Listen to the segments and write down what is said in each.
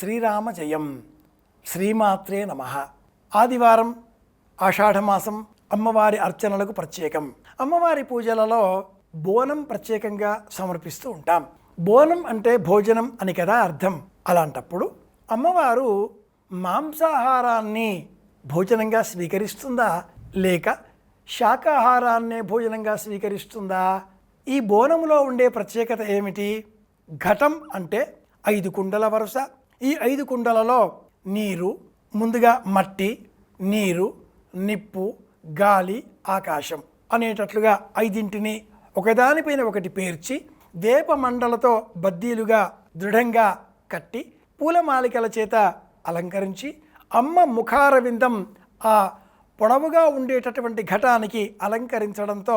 శ్రీరామ జయం శ్రీమాత్రే నమ. ఆదివారం ఆషాఢమాసం అమ్మవారి అర్చనలకు ప్రత్యేకం. అమ్మవారి పూజలలో బోనం ప్రత్యేకంగా సమర్పిస్తూ ఉంటాం. బోనం అంటే భోజనం అని కదా అర్థం. అలాంటప్పుడు అమ్మవారు మాంసాహారాన్ని భోజనంగా స్వీకరిస్తుందా? లేక శాకాహారాన్నే భోజనంగా స్వీకరిస్తుందా? ఈ బోనములో ఉండే ప్రత్యేకత ఏమిటి? ఘటం అంటే ఐదు కుండల వరుస ఈ ఐదు కుండలలో నీరు ముందుగా మట్టి నీరు నిప్పు గాలి ఆకాశం అనేటట్లుగా ఐదింటిని ఒకదానిపైన ఒకటి పేర్చి దీపమండలతో బద్దీలుగా దృఢంగా కట్టి పూలమాలికల చేత అలంకరించి అమ్మ ముఖారవిందం ఆ పొడవుగా ఉండేటటువంటి ఘటానికి అలంకరించడంతో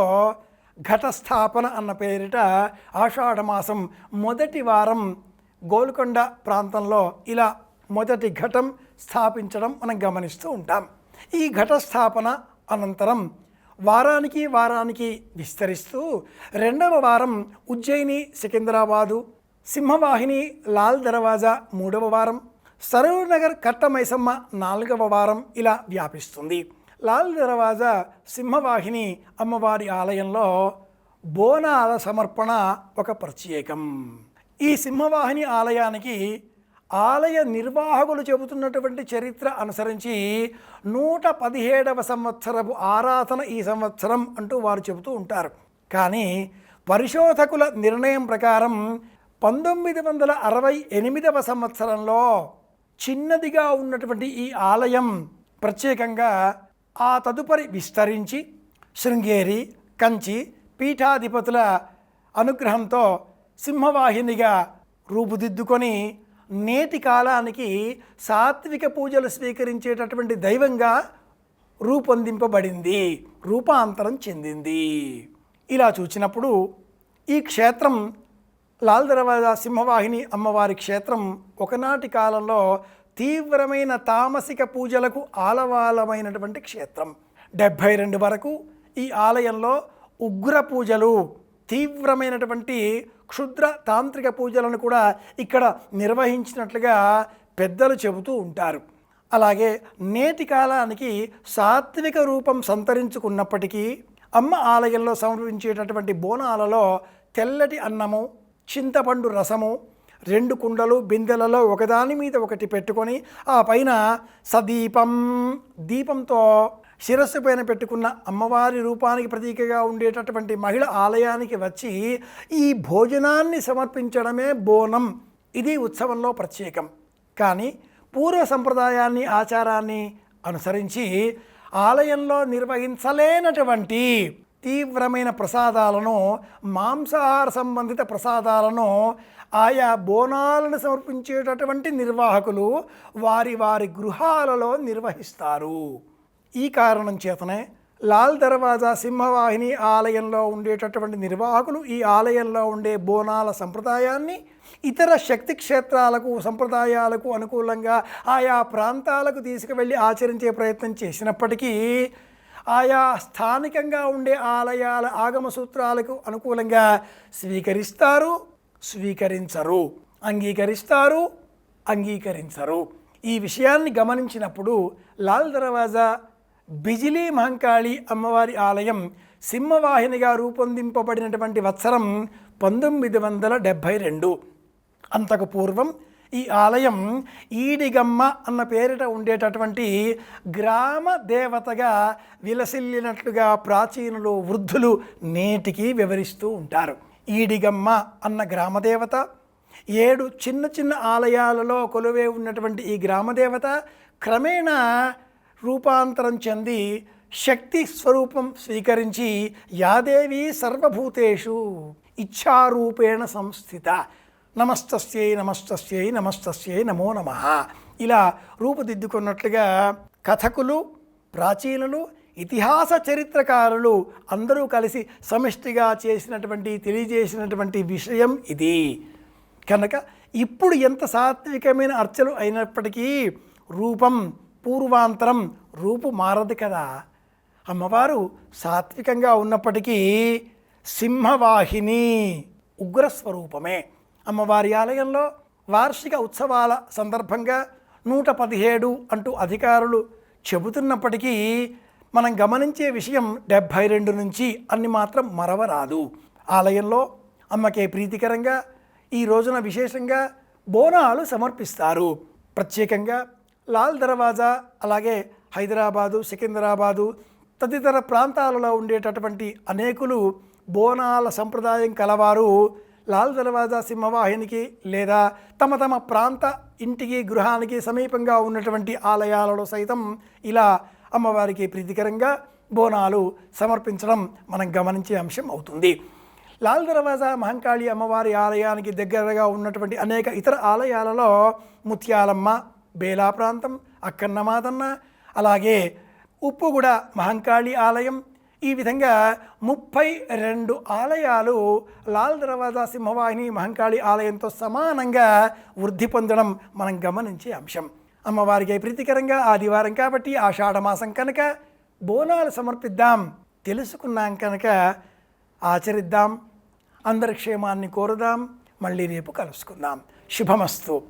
ఘటస్థాపన అన్న పేరిట ఆషాఢమాసం మొదటి వారం గోల్కొండ ప్రాంతంలో ఇలా మొదటి ఘటం స్థాపించడం మనం గమనిస్తూ ఉంటాం. ఈ ఘట స్థాపన అనంతరం వారానికి వారానికి విస్తరిస్తూ రెండవ వారం ఉజ్జయిని సికింద్రాబాదు సింహవాహిని లాల్ దర్వాజా మూడవ వారం సరూర్నగర్ కట్టమైసమ్మ నాలుగవ వారం ఇలా వ్యాపిస్తుంది. లాల్ దర్వాజా సింహవాహిని అమ్మవారి ఆలయంలో బోనాల సమర్పణ ఒక ప్రత్యేకం. ఈ సింహవాహిని ఆలయానికి ఆలయ నిర్వాహకులు చెబుతున్నటువంటి చరిత్ర అనుసరించి నూట పదిహేడవ సంవత్సరపు ఆరాధన ఈ సంవత్సరం అంటూ వారు చెబుతూ ఉంటారు. కానీ పరిశోధకుల నిర్ణయం ప్రకారం పంతొమ్మిది వందల అరవై ఎనిమిదవ సంవత్సరంలో చిన్నదిగా ఉన్నటువంటి ఈ ఆలయం ప్రత్యేకంగా ఆ తదుపరి విస్తరించి శృంగేరి కంచి పీఠాధిపతుల అనుగ్రహంతో సింహవాహినిగా రూపుదిద్దుకొని నేటి కాలానికి సాత్విక పూజలు స్వీకరించేటటువంటి దైవంగా రూపొందింపబడింది రూపాంతరం చెందింది. ఇలా చూచినప్పుడు ఈ క్షేత్రం లాల్ దర్వాజా సింహవాహిని అమ్మవారి క్షేత్రం ఒకనాటి కాలంలో తీవ్రమైన తామసిక పూజలకు ఆలవాలమైనటువంటి క్షేత్రం. డెబ్భై రెండు వరకు ఈ ఆలయంలో ఉగ్ర పూజలు తీవ్రమైనటువంటి క్షుద్ర తాంత్రిక పూజలను కూడా ఇక్కడ నిర్వహించినట్లుగా పెద్దలు చెబుతూ ఉంటారు. అలాగే నేటి కాలానికి సాత్విక రూపం సంతరించుకున్నప్పటికీ అమ్మ ఆలయంలో సమర్పించేటటువంటి బోనాలలో తెల్లటి అన్నము చింతపండు రసము రెండు కుండలు బిందెలలో ఒకదాని మీద ఒకటి పెట్టుకొని ఆ పైన సదీపం దీపంతో శిరస్సు పైన పెట్టుకున్న అమ్మవారి రూపానికి ప్రతీకగా ఉండేటటువంటి మహిళ ఆలయానికి వచ్చి ఈ భోజనాన్ని సమర్పించడమే బోనం. ఇది ఉత్సవంలో ప్రత్యేకం. కానీ పూర్వ సంప్రదాయాన్ని ఆచారాన్ని అనుసరించి ఆలయంలో నిర్వహించలేనటువంటి తీవ్రమైన ప్రసాదాలను మాంసాహార సంబంధిత ప్రసాదాలను ఆయా బోనాలను సమర్పించేటటువంటి నిర్వాహకులు వారి వారి గృహాలలో నిర్వహిస్తారు. ఈ కారణం చేతనే లాల్ దర్వాజా సింహవాహిని ఆలయంలో ఉండేటటువంటి నిర్వాహకులు ఈ ఆలయంలో ఉండే బోనాల సంప్రదాయాన్ని ఇతర శక్తి క్షేత్రాలకు సంప్రదాయాలకు అనుకూలంగా ఆయా ప్రాంతాలకు తీసుకువెళ్ళి ఆచరించే ప్రయత్నం చేసినప్పటికీ ఆయా స్థానికంగా ఉండే ఆలయాల ఆగమ సూత్రాలకు అనుకూలంగా స్వీకరిస్తారు స్వీకరించరు అంగీకరిస్తారు అంగీకరించరు. ఈ విషయాన్ని గమనించినప్పుడు లాల్ దర్వాజా బిజిలీ మహంకాళి అమ్మవారి ఆలయం సింహవాహినిగా రూపొందింపబడినటువంటి వత్సరం పంతొమ్మిది వందల డెబ్భై రెండు. అంతకు పూర్వం ఈ ఆలయం ఈడిగమ్మ అన్న పేరిట ఉండేటటువంటి గ్రామ దేవతగా విలసిల్లినట్లుగా ప్రాచీనులు వృద్ధులు నేటికి వివరిస్తూ ఉంటారు. ఈడిగమ్మ అన్న గ్రామదేవత ఏడు చిన్న చిన్న ఆలయాలలో కొలువే ఉన్నటువంటి ఈ గ్రామదేవత క్రమేణా రూపాంతరం చెంది శక్తి స్వరూపం స్వీకరించి యాదేవి సర్వభూతేషు ఇచ్ఛారూపేణ సంస్థిత. నమస్తస్యై నమస్తస్యై నమస్తస్యై నమో నమ. ఇలా రూపుదిద్దుకున్నట్లుగా కథకులు ప్రాచీనులు ఇతిహాస చరిత్రకారులు అందరూ కలిసి సమిష్టిగా చేసినటువంటి తెలియజేసినటువంటి విషయం ఇది. కనుక ఇప్పుడు ఎంత సాత్వికమైన అర్చలు అయినప్పటికీ రూపం పూర్వాంతరం రూపు మారదు కదా. అమ్మవారు సాత్వికంగా ఉన్నప్పటికీ సింహవాహిని ఉగ్రస్వరూపమే. అమ్మవారి ఆలయంలో వార్షిక ఉత్సవాల సందర్భంగా నూట పదిహేడు అంటూ అధికారులు చెబుతున్నప్పటికీ మనం గమనించే విషయం డెబ్భై రెండు నుంచి అన్ని మాత్రం మరవరాదు. ఆలయంలో అమ్మకే ప్రీతికరంగా ఈ రోజున విశేషంగా బోనాలు సమర్పిస్తారు. ప్రత్యేకంగా లాల్ దర్వాజా అలాగే హైదరాబాదు సికింద్రాబాదు తదితర ప్రాంతాలలో ఉండేటటువంటి అనేకులు బోనాల సంప్రదాయం కలవారు లాల్ దర్వాజా సింహవాహినికి లేదా తమ తమ ప్రాంత ఇంటికి గృహానికి సమీపంగా ఉన్నటువంటి ఆలయాలలో సైతం ఇలా అమ్మవారికి ప్రీతికరంగా బోనాలు సమర్పించడం మనం గమనించే అంశం అవుతుంది. లాల్ దర్వాజా మహంకాళి అమ్మవారి ఆలయానికి దగ్గరగా ఉన్నటువంటి అనేక ఇతర ఆలయాలలో ముత్యాలమ్మ బేలా ప్రాంతం అక్కన్నమాదన్న అలాగే ఉప్పుగూడ మహంకాళి ఆలయం. ఈ విధంగా ముప్పై రెండు ఆలయాలు లాల్ దర్వాజా సింహవాహిని మహంకాళి ఆలయంతో సమానంగా వృద్ధి పొందడం మనం గమనించే అంశం. అమ్మవారికి ప్రీతికరంగా ఆదివారం కాబట్టి ఆషాఢమాసం కనుక బోనాలు సమర్పిద్దాం తెలుసుకున్నాం కనుక ఆచరిద్దాం అందరి క్షేమాన్ని కోరుదాం మళ్ళీ రేపు కలుసుకుందాం. శుభమస్తు.